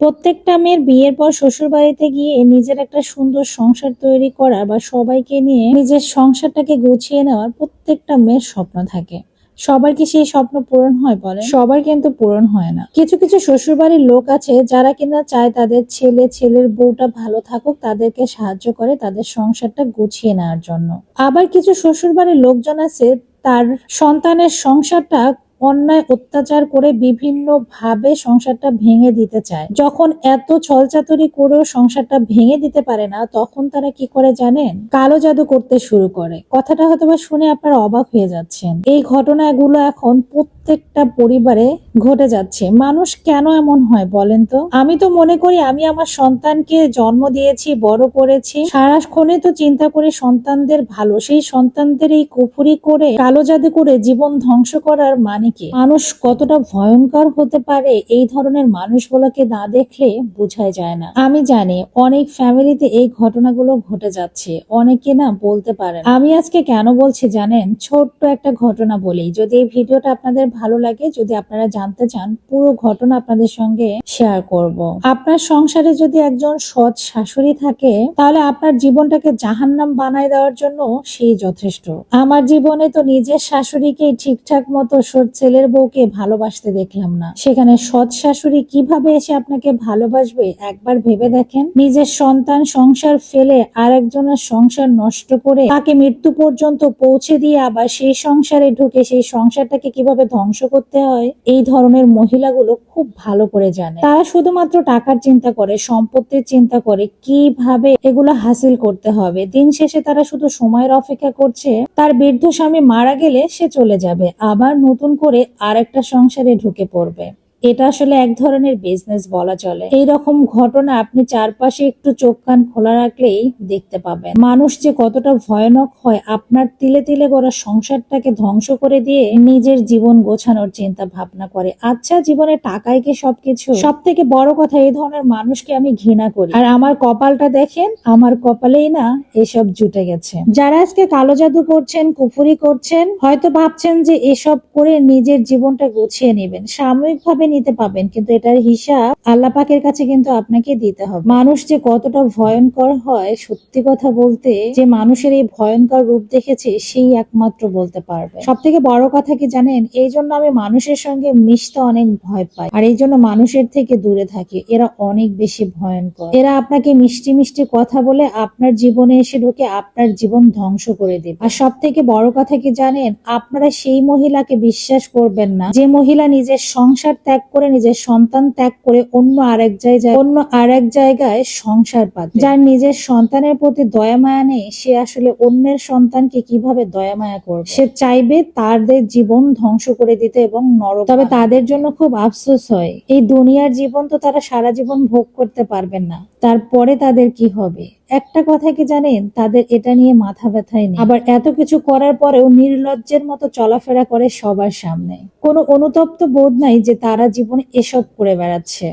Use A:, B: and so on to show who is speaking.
A: প্রত্যেকটা মেয়ের বিয়ের পর শ্বশুর বাড়িতে গিয়ে নিজের একটা সুন্দর সংসার তৈরি করা বা সবাইকে নিয়ে নিজের সংসারটাকে গুছিয়ে নেওয়ার প্রত্যেকটা মেয়ের স্বপ্ন থাকে। সবার কি সেই স্বপ্ন পূরণ হয় বলে সবার কিন্তু পূরণ হয় না। কিছু কিছু শ্বশুর বাড়ির লোক আছে যারা কিনা চায় তাদের ছেলে, ছেলের বউটা ভালো থাকুক, তাদেরকে সাহায্য করে তাদের সংসারটা গুছিয়ে নেওয়ার জন্য। আবার কিছু শ্বশুর বাড়ির লোকজন আছে তার সন্তানের সংসারটা অন্যায় অত্যাচার করে বিভিন্ন ভাবে সংসারটা ভেঙে দিতে চায়। যখন এত ছলচাতুরি করেও সংসারটা ভেঙে দিতে পারে না, তখন তারা কি করে জানেন? কালো জাদু করতে শুরু করে। কথাটা হয়তো শুনে আপনারা অবাক হয়ে যাচ্ছেন। এই ঘটনাগুলো এখন প্রত্যেকটা পরিবারে ঘটে যাচ্ছে। মানুষ কেন এমন হয় বলেন তো? আমি তো মনে করি আমি আমার সন্তানকে জন্ম দিয়েছি, বড় করেছি। সারাক্ষণে তো চিন্তা করি সন্তানদের ভালো, সেই সন্তানদের এই কুফুরি করে, কালো জাদু করে জীবন ধ্বংস করার মানে কি? মানুষ কতটা ভয়ঙ্কর হতে পারে এই ধরনের মানুষগুলোকে না দেখলে বোঝাই যায় না। আমি জানি অনেক ফ্যামিলিতে এই ঘটনাগুলো ঘটে যাচ্ছে। অনেকে না বলতে পারে আমি আজকে কেন বলছি জানেন? ছোট্ট একটা ঘটনা বলি। যদি এই ভিডিওটা আপনাদের ভালো লাগে যদি আপনারা জানতে চান, পুরো ঘটনা আপনাদের সঙ্গে শেয়ার করব। আপনার সংসারে যদি একজন সৎ শাশুড়ি থাকে, তাহলে আপনার জীবনটাকে জাহান্নাম বানায় দেওয়ার জন্য সেই যথেষ্ট। আমার জীবনে তো নিজের শাশুড়িকে ঠিকঠাক মতো সৎ ছেলের বউকে ভালোবাসতে দেখলাম না। সেখানে সৎ শাশুড়ি কীভাবে এসে আপনাকে ভালোবাসবে একবার ভেবে দেখেন? নিজের সন্তান সংসার ফেলে আর একজনের সংসার নষ্ট করে তাকে মৃত্যু পর্যন্ত পৌঁছে দিয়ে আবার সেই সংসারে ঢুকে সেই সংসারটাকে কীভাবে ধ্বংস করতে হয়, এই ধরনের মহিলাগুলো খুব ভালো করে জানে। তারা শুধুমাত্র টাকার চিন্তা করে, সম্পত্তির চিন্তা করে কীভাবে এগুলো হাসিল করতে হবে। দিন শেষে তারা শুধু সময়ের অপেক্ষা করছে, তার বৃদ্ধ স্বামী মারা গেলে সে চলে যাবে, আবার নতুন করে আরেকটা সংসারে ঢুকে পড়বে। এটা আসলে এক ধরনের বিজনেস বলা চলে। এই রকম ঘটনা আপনি চারপাশে একটু চোখ কান খোলা রাখলেই দেখতে পাবেন। মানুষ যে কতটা ভয়ানক হয়, আপনার তিলে তিলে গড়া সংসারটাকে ধ্বংস করে দিয়ে নিজের জীবন গোছানোর চিন্তা ভাবনা করে। আচ্ছা জীবনে টাকাই কি সবকিছু? সব থেকে বড় কথা, এই ধরনের মানুষকে আমি ঘৃণা করি। আর আমার কপালটা দেখেন, আমার কপালেই না এসব জুটে গেছে। যারা আজকে কালো জাদু করছেন, কুফুরি করছেন, হয়তো ভাবছেন যে এসব করে নিজের জীবনটা গুছিয়ে নেবেন। সাময়িকভাবে নিতে পাবেন কিন্তু এটার হিসাব আল্লাহ পাকের কাছে কিন্তু আপনাকে দিতে হবে। মানুষ যে কতটা ভয়ঙ্কর হয়, সত্যি কথা বলতে যে মানুষের এই ভয়ঙ্কর রূপ দেখেছে, সেই একমাত্র বলতে পারবে। সব থেকে বড় কথা কি জানেন? এই জন্য আমি মানুষের সঙ্গে মিশতে অনেক ভয় পাই। আর এই জন্য মানুষের থেকে দূরে থাকি। এরা অনেক বেশি ভয়ঙ্কর। এরা আপনাকে মিষ্টি মিষ্টি কথা বলে আপনার জীবনে এসে ঢুকে আপনার জীবন ধ্বংস করে দেবে। আর সব থেকে বড় কথা কি জানেন? আপনারা সেই মহিলাকে বিশ্বাস করবেন না। যে মহিলা নিজের সংসার ত্যাগ করে নিজের সন্তান ত্যাগ করে অন্য আরেক জায়গায় অন্য আরেক জায়গায় সংসার পাচ্ছে যার নিজের সন্তানের প্রতি দয়া, মায়া নেই, সে আসলে অন্যের সন্তানকে কীভাবে দয়া, মায়া করবে? সে চাইবে তাদের জীবন ধ্বংস করে দিতে এবং নরক তবে তাদের জন্য খুব আফসোস হয়। এই দুনিয়ার জীবন তো তারা সারা জীবন ভোগ করতে পারবেন না। তারপরে তাদের কি হবে? একটা কথা কি জানেন? তাদের এটা নিয়ে মাথা ব্যথায় নেই। আবার এত কিছু করার পরেও নির্লজ্জের মতো চলাফেরা করে সবার সামনে। কোনো অনুতপ্ত বোধ নাই যে তারা জীবনে এসব করে বেড়াচ্ছে।